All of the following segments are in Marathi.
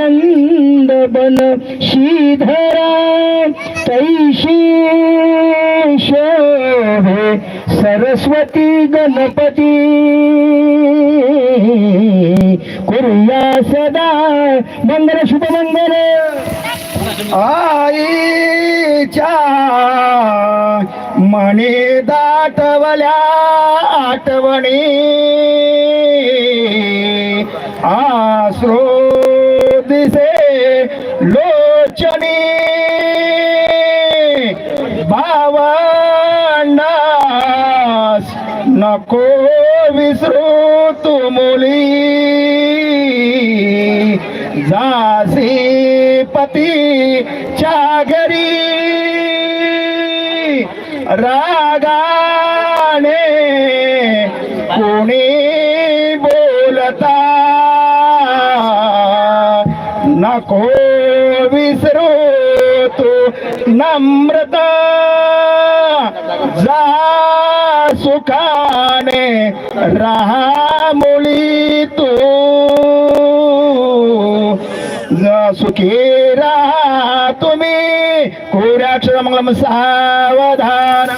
आनंद श्रीधरा तैशी शोभे सरस्वती गणपती. कुर्या सदा मंगल शुभ मंगल. आईच्या मणी दाटवल्या आठवणी. लोचनी भावनास नको विसरू तू मुली. जासी पतीच्या घरी रागाने कोणी बोलता. नको विसरू तू नम्रता जा सुखाने राहा मुली तू. जा सुखी राहा तुम्ही. कोऱ्याक्षर मंगलम सावधान.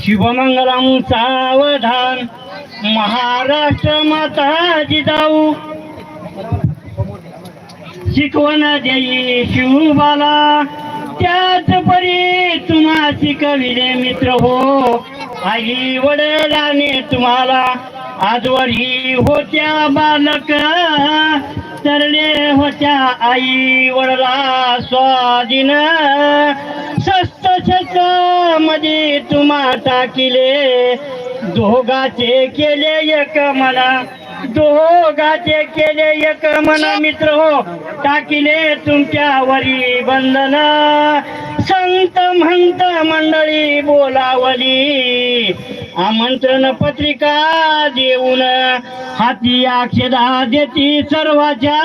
शिवमंगलम सावधान. महाराष्ट्र माता जिजाऊ शिकवण देई शिवबाला. त्याच परी तुम्हा शिकविले मित्र हो. आई वडिलाने तुम्हाला आजवरही होत्या बालक. तरले होत्या आई वडला स्वाधीन. शस्त शस्त मध्ये तुम्हा टाकिले. दोघाचे केले एक मला. दोघाचे हो, केले एक मन मित्र हो टाकिले तुमच्यावरी बंधन संत म्हणत मंडळी बोलावली. आमंत्रण पत्रिका देऊन हाती अक्षदा देती सर्वाच्या